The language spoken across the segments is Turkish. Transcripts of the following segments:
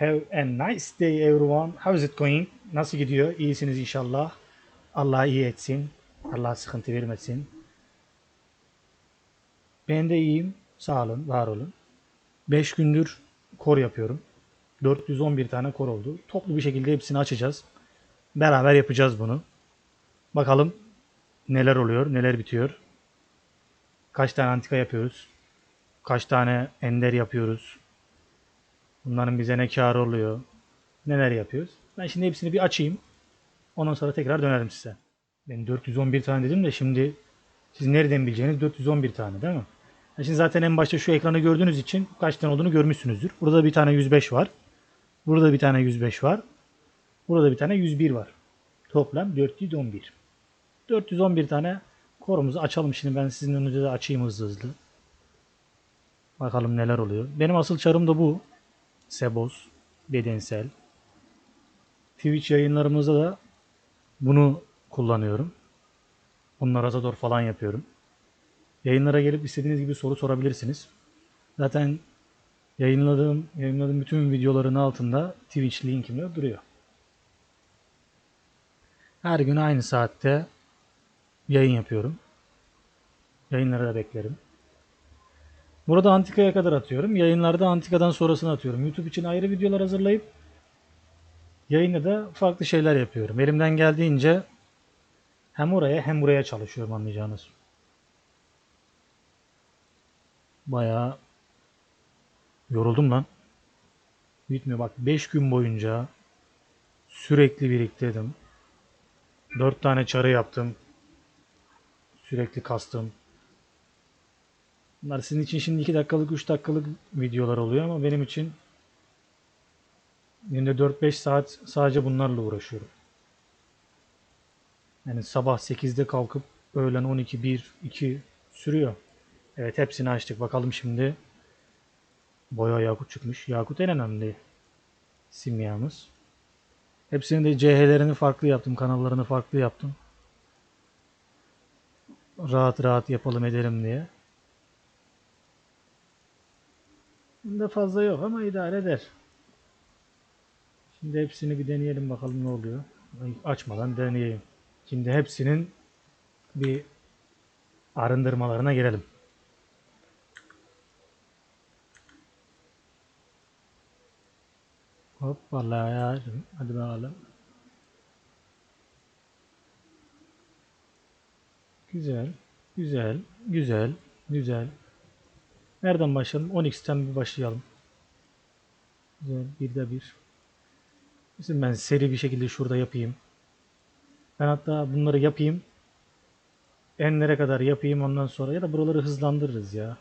Have a nice day everyone. How is it going? Nasıl gidiyor? İyisiniz inşallah. Allah iyi etsin. Allah sıkıntı vermesin. Ben de iyiyim. Sağ olun, var olun. 5 gündür kor yapıyorum. 411 tane kor oldu. Toplu bir şekilde hepsini açacağız. Beraber yapacağız bunu. Bakalım neler oluyor, neler bitiyor. Kaç tane antika yapıyoruz? Kaç tane ender yapıyoruz? Bunların bize ne karı oluyor? Neler yapıyoruz? Ben şimdi hepsini bir açayım. Ondan sonra tekrar dönerim size. Ben 411 tane dedim de şimdi siz nereden bileceğiniz 411 tane değil mi? Şimdi zaten en başta şu ekranı gördüğünüz için kaç tane olduğunu görmüşsünüzdür. Burada bir tane 105 var. Burada bir tane 105 var. Burada bir tane 101 var. Toplam 411. 411 tane korumuzu açalım şimdi ben sizin önünüze de açayım hızlı hızlı. Bakalım neler oluyor. Benim asıl çarım da bu. Seboz, bedensel. Twitch yayınlarımızda da bunu kullanıyorum. Bunlar Azador falan yapıyorum. Yayınlara gelip istediğiniz gibi soru sorabilirsiniz. Zaten yayınladığım, yayınladığım bütün videoların altında Twitch linkimde duruyor. Her gün aynı saatte yayın yapıyorum. Yayınları da beklerim. Burada Antika'ya kadar atıyorum. Yayınlarda Antika'dan sonrasını atıyorum. YouTube için ayrı videolar hazırlayıp yayında da farklı şeyler yapıyorum. Elimden geldiğince hem oraya hem buraya çalışıyorum anlayacağınız. Bayağı yoruldum lan. Bitmiyor bak 5 gün boyunca sürekli biriktirdim. 4 tane çarı yaptım. Sürekli kastım. Bunlar sizin için şimdi 2 dakikalık 3 dakikalık videolar oluyor ama benim için günde 4-5 saat sadece bunlarla uğraşıyorum. Yani sabah 8'de kalkıp öğlen 12, 1, 2 sürüyor. Evet hepsini açtık. Bakalım şimdi. Boya yakut çıkmış. Yakut en önemli simyamız. Hepsinin de CH'lerini farklı yaptım. Kanallarını farklı yaptım. Rahat rahat yapalım edelim diye. Bunda fazla yok ama idare eder. Şimdi hepsini bir deneyelim bakalım ne oluyor. Açmadan deneyeyim. Şimdi hepsinin bir arındırmalarına girelim. Hop vallahi ya. Hadi bakalım. Güzel, güzel, güzel, güzel. Nereden başlayalım? 10x'ten bir başlayalım. Güzel, bir de bir. Şimdi ben seri bir şekilde şurada yapayım. Ben hatta bunları yapayım. Enlere kadar yapayım ondan sonra ya da buraları hızlandırırız ya.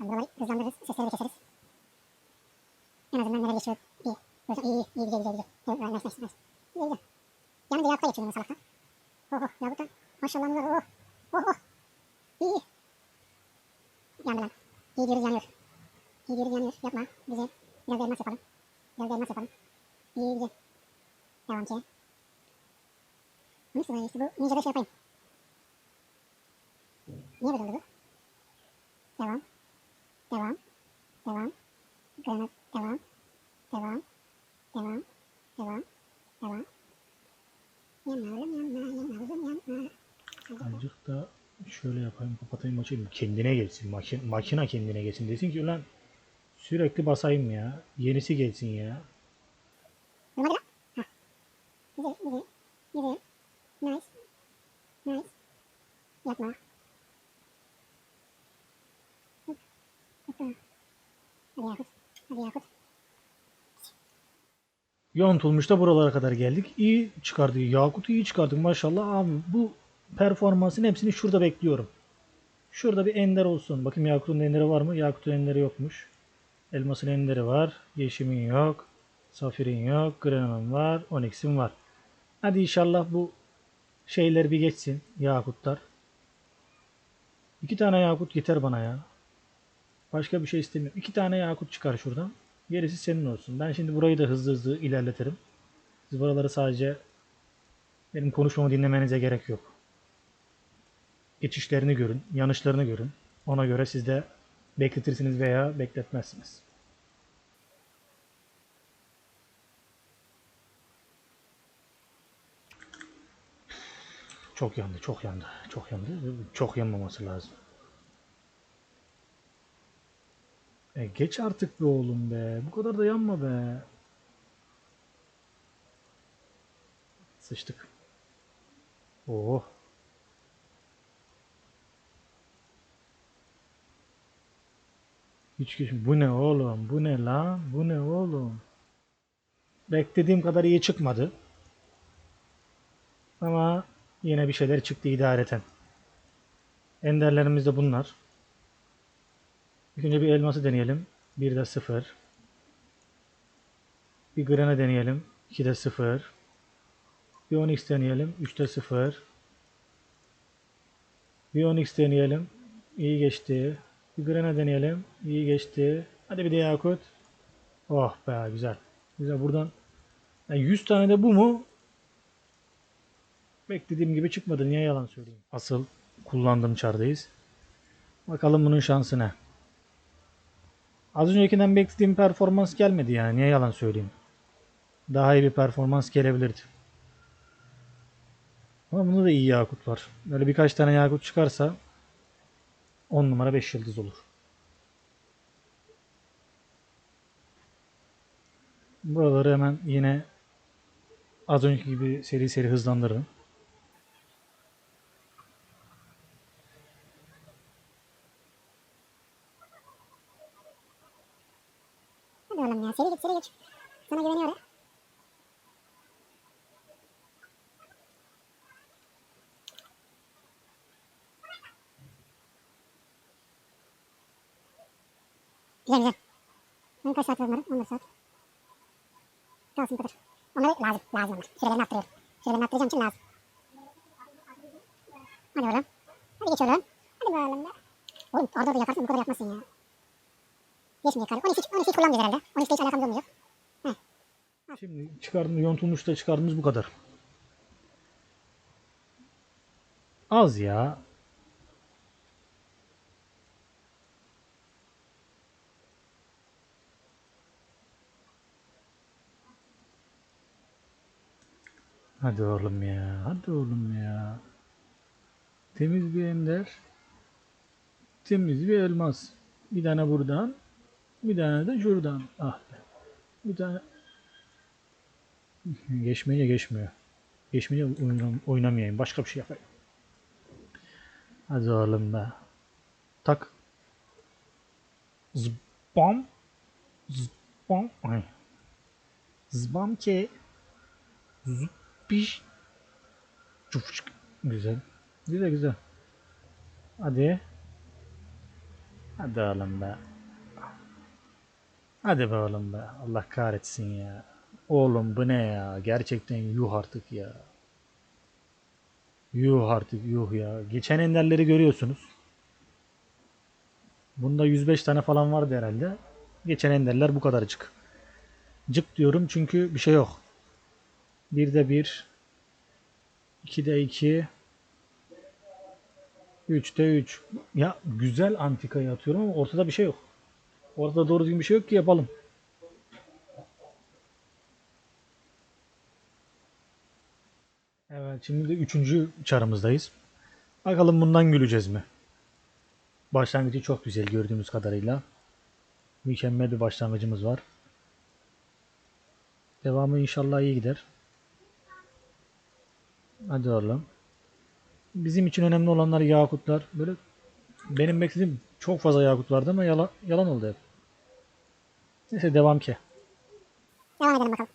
Buraları hızlandırırız, sesleri de keseriz. En azından neler geçiyor bir. Böyle iyi, iyi, iyi, güzel, güzel, güzel. Evet, nice, nice, nice. Güzel, güzel. Yanında yakta geçiyor bunun salakta. Oh, oh, yakta. Maşallah, oh, oh, oh. İyi, iyi. Yandı lan. İyi diyoruz, yanıyor. İyi diyoruz, yanıyor. Yapma, güzel. Biraz elmas yapalım. Biraz elmas yapalım. İyi, güzel. Devam ki. Nasıl işte bu ninja'da şey yapayım. Niye böyle oldu bu? Devam. Devam. Devam. Granat. Devam. Devam. Devam. Devam. Devam. Azıcık da şöyle yapayım kapatayım açayım. Kendine gelsin. Makin, makina kendine gelsin. Desin ki ulan sürekli basayım ya. Yenisi gelsin ya. Güzel güzel. Güzel. Nice. Nice. Yapma. Hadi Yakut. Hadi Yakut. Yontulmuş da buralara kadar geldik. İyi çıkardık. Yakut'u iyi çıkardık maşallah. Abi bu performansın hepsini şurada bekliyorum. Şurada bir ender olsun. Bakayım Yakut'un enderi var mı? Yakut'un enderi yokmuş. Elmas'ın enderi var. Yeşim'in yok. Safir'in yok. Grana'nın var. Onyx'in var. Hadi inşallah bu şeyler bir geçsin. Yakutlar. İki tane Yakut yeter bana ya. Başka bir şey istemiyorum. İki tane Yakut çıkar şuradan. Gerisi senin olsun. Ben şimdi burayı da hızlı hızlı ilerletirim. Siz buraları sadece benim konuşmamı dinlemenize gerek yok. Geçişlerini görün, yanışlarını görün. Ona göre siz de bekletirsiniz veya bekletmezsiniz. Çok yandı, çok yandı, çok yandı. Çok yanmaması lazım. E geç artık be oğlum be. Bu kadar da yanma be. Sıçtık. Oh. Hiç geç. Bu ne oğlum? Bu ne lan? Bu ne oğlum? Beklediğim kadar iyi çıkmadı. Ama yine bir şeyler çıktı idareten. Enderlerimiz de bunlar. İlk önce bir elması deneyelim. 1'de 0. Bir grana deneyelim. 2'de 0. Bir onyx deneyelim. 3'te 0. Bir onyx deneyelim. İyi geçti. Bir grana deneyelim. İyi geçti. Hadi bir de yakut. Oh be güzel. Güzel buradan. Yani 100 tane de bu mu? Beklediğim gibi çıkmadı. Niye yalan söyleyeyim? Asıl kullandığım çardayız. Bakalım bunun şansı ne? Az öncekinden beklediğim performans gelmedi yani. Niye yalan söyleyeyim? Daha iyi bir performans gelebilirdi. Ama bunda da iyi yakut var. Böyle birkaç tane yakut çıkarsa 10 numara 5 yıldız olur. Buraları hemen yine az önceki gibi seri seri hızlandırırım. Hadi oğlum ya seri git seri geç. Sana güveniyorum. Güzel güzel. Benim kaç saat var umarım? 14 saat. Kalsın bu kadar. Onları lazım. Lazım onlar. Sürelerini arttırıyorum. Sürelerini arttıracağım için lazım. Hadi oğlum. Hadi geç oğlum. Hadi oğlum be. Oğlum arda arda yakarsın bu kadar yapmazsın ya. Geçmeyecek galiba. 12 hiç, 12 hiç kullanmayacağız herhalde. 12'de hiç alakamız olmayacak. Şimdi çıkardığımız yontulmuş da çıkardığımız bu kadar. Az ya. Hadi oğlum ya. Hadi oğlum ya. Temiz bir ender. Temiz bir elmas. Bir tane buradan. Bir tane de şuradan. Ah be. Bir tane Geçmeyince geçmiyor. Geçmeyince oynam oynamayayım. Başka bir şey yapayım. Hadi oğlum be. Tak. Zbam. Zbam. Ay. Zbam ki. Zbiş. Çufçuk. Güzel. Güzel güzel. Hadi. Hadi oğlum be. Hadi be oğlum be. Allah kahretsin ya. Oğlum bu ne ya? Gerçekten yuh artık ya. Yuh artık yuh ya. Geçen enderleri görüyorsunuz. Bunda 105 tane falan vardı herhalde. Geçen enderler bu kadarcık. Cık diyorum çünkü bir şey yok. 1'de 1 2'de 2 3'te 3 Ya güzel antikayı atıyorum ama ortada bir şey yok. Ortada doğru düzgün bir şey yok ki yapalım. Evet şimdi de üçüncü çarımızdayız. Bakalım bundan güleceğiz mi? Başlangıcı çok güzel gördüğümüz kadarıyla. Mükemmel bir başlangıcımız var. Devamı inşallah iyi gider. Hadi oğlum. Bizim için önemli olanlar yakutlar. Böyle benim beklediğim çok fazla yakut vardı ama yalan, yalan oldu hep. Neyse devam ki. Devam edelim bakalım.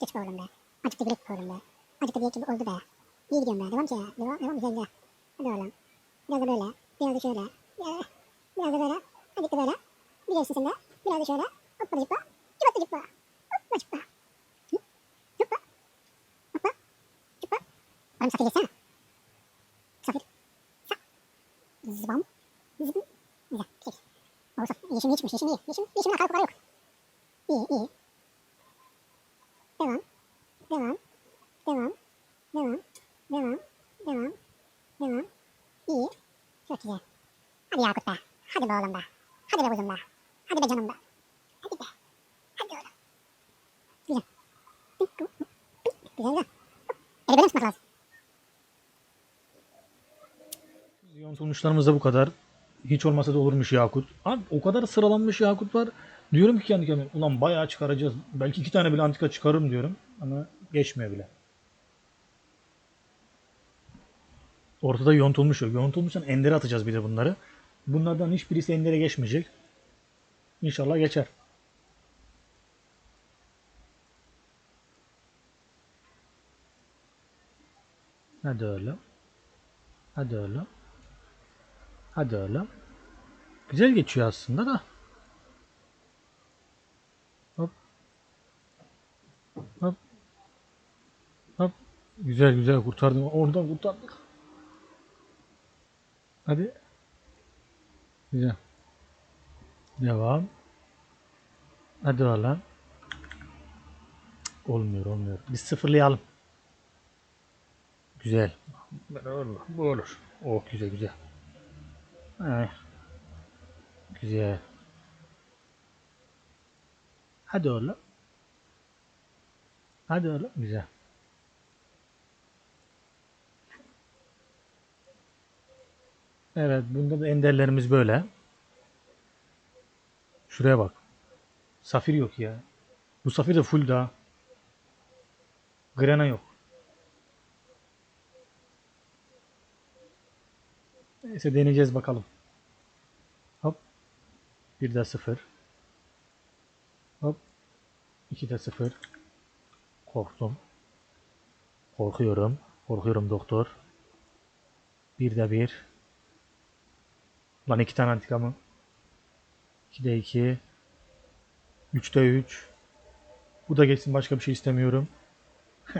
Geç be oğlum be. Azıcık da gülük be oğlum be. Azıcık da bir gibi oldu be. İyi gidiyorum be. Devam ki ya. Devam, devam güzel güzel. Hadi oğlum. Biraz da böyle. Biraz da şöyle. Biraz, biraz da böyle. Azıcık da böyle. Gerisi sen de. Biraz da şöyle. Hoppa. Cıppa cıppa. Hoppa Oğlum sakın geçsene. Sakın. Sak. Zıbam. Zıbım. Güzel. Güzel. Olsun. Yeşim iyi çıkmış. Yeşim iyi. Yeşim, yeşimden kalk yok. İyi iyi. Devam. Devam. Devam. Devam. Devam. Devam. Devam. İyi. Çok güzel. Hadi Yakut be. Hadi be oğlum be. Hadi be kuzum be. Hadi be canım be. Hadi be. Hadi oğlum. Güzel. Güzel güzel. Eli böyle tutmak lazım. Yon sonuçlarımız da bu kadar. Hiç olmasa da olurmuş Yakut. Abi o kadar sıralanmış Yakut var. Diyorum ki kendi kendime ulan bayağı çıkaracağız. Belki iki tane bile antika çıkarırım diyorum. Ama geçmiyor bile. Ortada yontulmuş yok. Yontulmuşsan endere atacağız bir de bunları. Bunlardan hiçbirisi endere geçmeyecek. İnşallah geçer. Hadi öyle. Hadi öyle. Hadi öyle. Güzel geçiyor aslında da. Hop. Hop. Hop. Güzel güzel kurtardım. Oradan kurtardık. Hadi. Güzel. Devam. Hadi oğlum. Olmuyor olmuyor. Biz sıfırlayalım. Güzel. Olur. Bu olur. Oh güzel güzel. Ay. Güzel. Hadi oğlum. Hadi oğlum. Güzel. Evet. Bunda da enderlerimiz böyle. Şuraya bak. Safir yok ya. Bu safir de full daha. Grena yok. Neyse deneyeceğiz bakalım. Hop. Bir de sıfır. Hop. İki de sıfır. Korktum. Korkuyorum. Korkuyorum doktor. Bir de bir. Lan iki tane antika mı? İki de iki. Üç de üç. Bu da geçsin başka bir şey istemiyorum.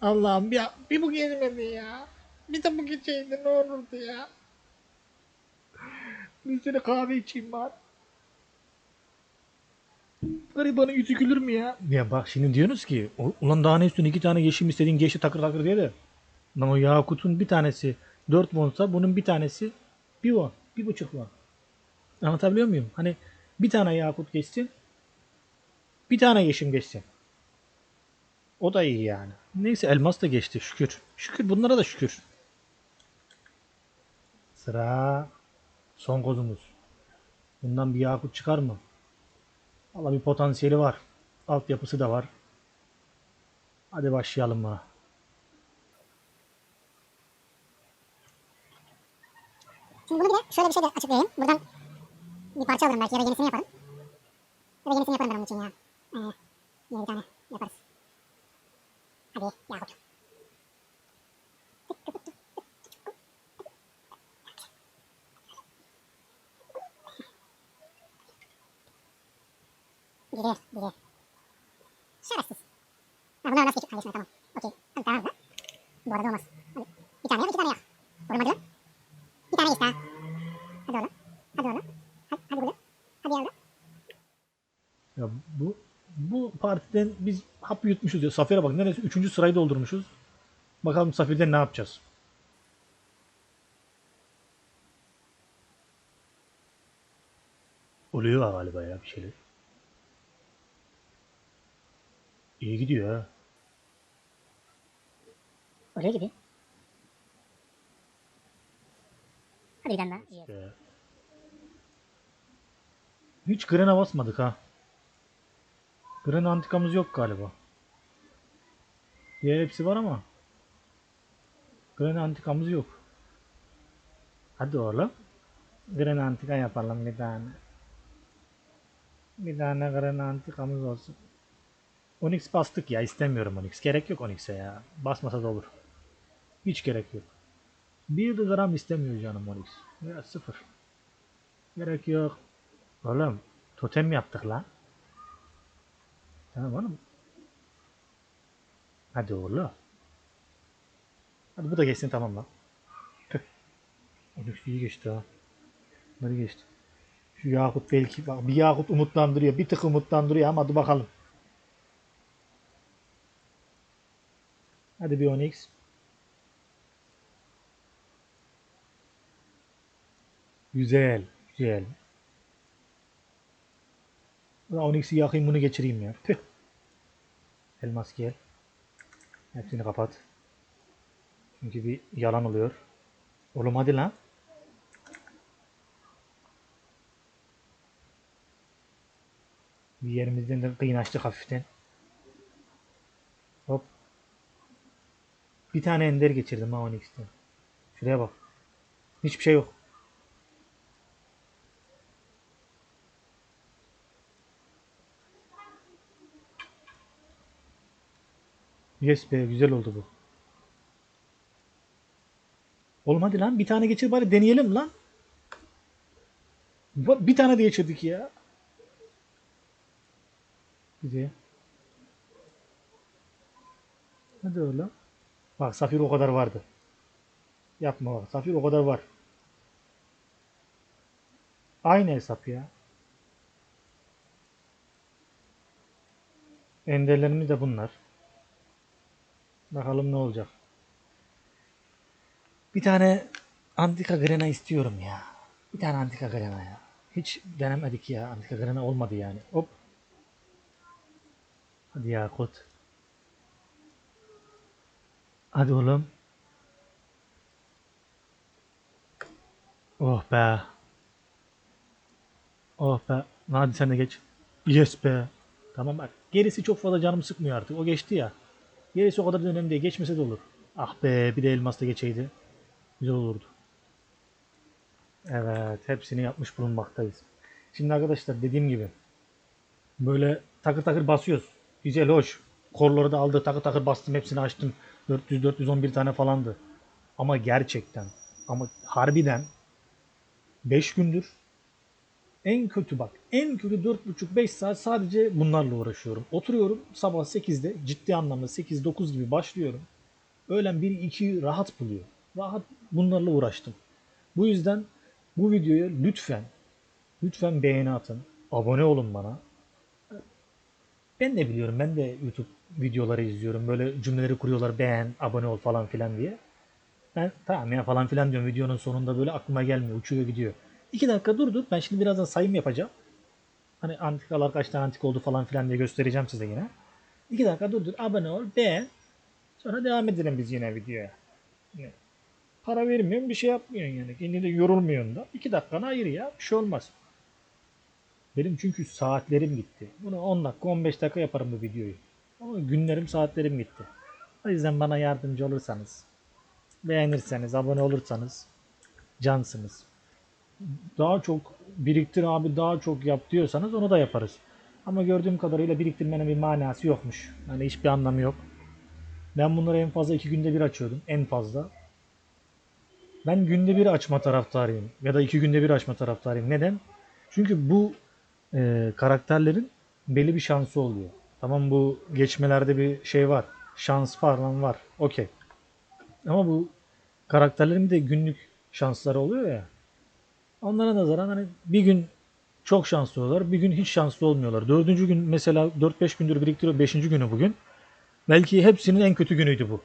Allah'ım ya bir bu gelmedi ya. Bir de bu geçeydi ne olurdu ya. Bir sene kahve içeyim bari. Garibanın yüzü gülür mü ya? Ya bak şimdi diyorsunuz ki "U- ulan daha ne üstüne iki tane yeşim istediğin geçti takır takır diye de. Lan o Yakut'un bir tanesi 4 wonsa bunun bir tanesi 1 won. Bir buçuk won. Anlatabiliyor muyum? Hani bir tane Yakut geçsin. Bir tane yeşim geçsin. O da iyi yani. Neyse elmas da geçti şükür. Şükür bunlara da şükür. Sıra son kozumuz. Bundan bir yakut çıkar mı? Valla bir potansiyeli var. Altyapısı da var. Hadi başlayalım buna. Şimdi bunu bir de şöyle bir şey de açıklayayım. Buradan bir parça alırım belki ya da yenisini yaparım. Ya da yenisini yaparım ben onun için ya. Ee, yine bir tane yaparız. Hadi Yakut. Gidiyor, gidiyor. Şerefsiz. Ha, bunlar nasıl geçiyor? Hayır, tamam. Okey. Hadi tamam mı? Bu arada olmaz. Hadi. Bir tane yap, iki tane yap. Hadi lan. Bir tane işte. ha. Hadi oğlum. Hadi oğlum. Hadi, hadi oğlum. Hadi yavrum. Ya bu bu partiden biz hap yutmuşuz ya. Safir'e bak neresi? Üçüncü sırayı doldurmuşuz. Bakalım Safir'de ne yapacağız? Oluyor galiba ya bir şeyler. İyi gidiyor ha. Oluyor gibi. Hadi bir tane daha. İyi. Hiç Gren'a basmadık ha. Gren antikamız yok galiba. Diğer hepsi var ama. Gren antikamız yok. Hadi oğlum. Gren antika yapalım bir tane. Bir tane Gren antikamız olsun. Onyx bastık ya istemiyorum Onyx. Gerek yok Onyx'e ya. Basmasa da olur. Hiç gerek yok. Bir de gram istemiyor canım Onyx. Ya sıfır. Gerek yok. Oğlum totem yaptık lan. Tamam oğlum. Hadi oğlum. Hadi bu da geçsin tamam lan. Tüh. Onyx iyi geçti ha. Bunları geçti. Şu Yakut belki bak bir Yakut umutlandırıyor. Bir tık umutlandırıyor ama hadi bakalım. Hadi bir Onyx. Güzel. Güzel. Ulan Onyx'i yakayım bunu geçireyim ya. Tüh. Elmas gel. Hepsini kapat. Çünkü bir yalan oluyor. Oğlum hadi lan. Bir yerimizden de kıynaştık hafiften. Hop. Bir tane ender geçirdim ha Onyx'ten. Şuraya bak. Hiçbir şey yok. Yes be güzel oldu bu. Oğlum hadi lan bir tane geçir bari deneyelim lan. Bir tane de geçirdik ya. Güzel. Hadi oğlum. Bak Safir o kadar vardı. Yapma bak Safir o kadar var. Aynı hesap ya. Enderlerimiz de bunlar. Bakalım ne olacak. Bir tane antika grena istiyorum ya. Bir tane antika grena ya. Hiç denemedik ya. Antika grena olmadı yani. Hop. Hadi Yakut. Hadi oğlum. Oh be. Oh be. Hadi sen de geç. Yes be. Tamam bak. Gerisi çok fazla canım sıkmıyor artık. O geçti ya. Gerisi o kadar da önemli değil. Geçmese de olur. Ah be bir de elmas da geçeydi. Güzel olurdu. Evet hepsini yapmış bulunmaktayız. Şimdi arkadaşlar dediğim gibi böyle takır takır basıyoruz. Güzel hoş. Korları da aldı takır takır bastım hepsini açtım. 400-411 tane falandı. Ama gerçekten ama harbiden 5 gündür en kötü bak. En kötü 4,5-5 saat sadece bunlarla uğraşıyorum. Oturuyorum sabah 8'de ciddi anlamda 8-9 gibi başlıyorum. Öğlen 1-2 rahat buluyor. Rahat bunlarla uğraştım. Bu yüzden bu videoya lütfen lütfen beğeni atın. Abone olun bana. Ben de biliyorum. Ben de YouTube videoları izliyorum. Böyle cümleleri kuruyorlar beğen, abone ol falan filan diye. Ben tamam ya falan filan diyorum. Videonun sonunda böyle aklıma gelmiyor. Uçuyor gidiyor. İki dakika dur dur. Ben şimdi birazdan sayım yapacağım. Hani antikalar kaç tane antika oldu falan filan diye göstereceğim size yine. İki dakika dur dur. Abone ol, beğen. Sonra devam edelim biz yine videoya. Yani para vermiyorsun bir şey yapmıyorsun yani. Kendini de yorulmuyorsun da. İki dakikanı ayır ya. Bir şey olmaz. Benim çünkü saatlerim gitti. Bunu 10 dakika 15 dakika yaparım bu videoyu. Günlerim saatlerim gitti. O yüzden bana yardımcı olursanız, beğenirseniz, abone olursanız cansınız. Daha çok biriktir abi daha çok yap diyorsanız onu da yaparız. Ama gördüğüm kadarıyla biriktirmenin bir manası yokmuş. Yani hiçbir anlamı yok. Ben bunları en fazla iki günde bir açıyordum. En fazla. Ben günde bir açma taraftarıyım. Ya da iki günde bir açma taraftarıyım. Neden? Çünkü bu e, karakterlerin belli bir şansı oluyor. Tamam bu geçmelerde bir şey var. Şans falan var. Okey. Ama bu karakterlerin de günlük şansları oluyor ya. Onlara nazaran hani bir gün çok şanslı oluyorlar. Bir gün hiç şanslı olmuyorlar. Dördüncü gün mesela 4-5 gündür biriktiriyor. Beşinci günü bugün. Belki hepsinin en kötü günüydü bu.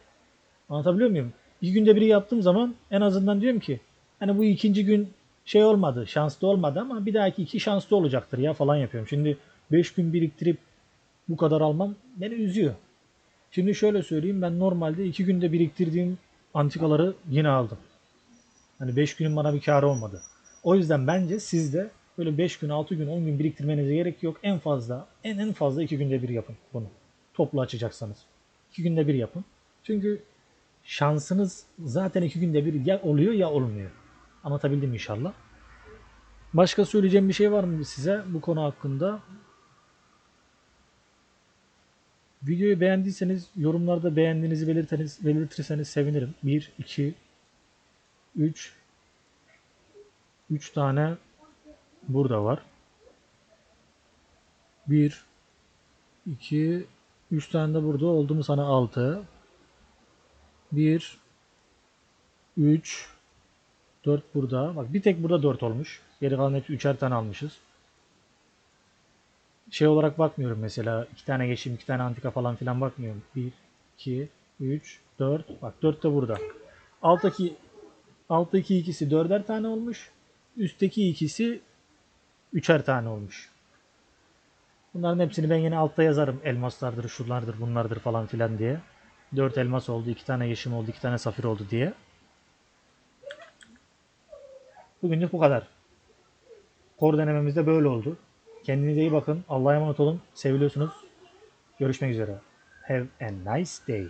Anlatabiliyor muyum? Bir günde biri yaptığım zaman en azından diyorum ki hani bu ikinci gün şey olmadı, şanslı olmadı ama bir dahaki iki şanslı olacaktır ya falan yapıyorum. Şimdi 5 gün biriktirip bu kadar almam beni üzüyor. Şimdi şöyle söyleyeyim ben normalde 2 günde biriktirdiğim antikaları yine aldım. Hani 5 günün bana bir karı olmadı. O yüzden bence siz de böyle 5 gün, 6 gün, 10 gün biriktirmenize gerek yok. En fazla, en en fazla 2 günde bir yapın bunu. Toplu açacaksanız. 2 günde bir yapın. Çünkü şansınız zaten 2 günde bir ya oluyor ya olmuyor. Anlatabildim inşallah. Başka söyleyeceğim bir şey var mı size bu konu hakkında? Videoyu beğendiyseniz yorumlarda beğendiğinizi belirteniz, belirtirseniz sevinirim. 1, 2, 3, 3 tane burada var. 1, 2, 3 tane de burada oldu mu sana 6. 1, 3, 4 burada. Bak bir tek burada 4 olmuş. Geri kalan hepsi üçer tane almışız. Şey olarak bakmıyorum mesela. iki tane geçim, iki tane antika falan filan bakmıyorum. 1, 2, 3, 4. Bak 4 de burada. Alttaki alttaki ikisi dörder tane olmuş. Üstteki ikisi üçer tane olmuş. Bunların hepsini ben yine altta yazarım. Elmaslardır, şunlardır, bunlardır falan filan diye. 4 elmas oldu, 2 tane yeşim oldu, 2 tane safir oldu diye. Bugünlük bu kadar. Kor denememiz de böyle oldu. Kendinize iyi bakın. Allah'a emanet olun. Seviliyorsunuz. Görüşmek üzere. Have a nice day.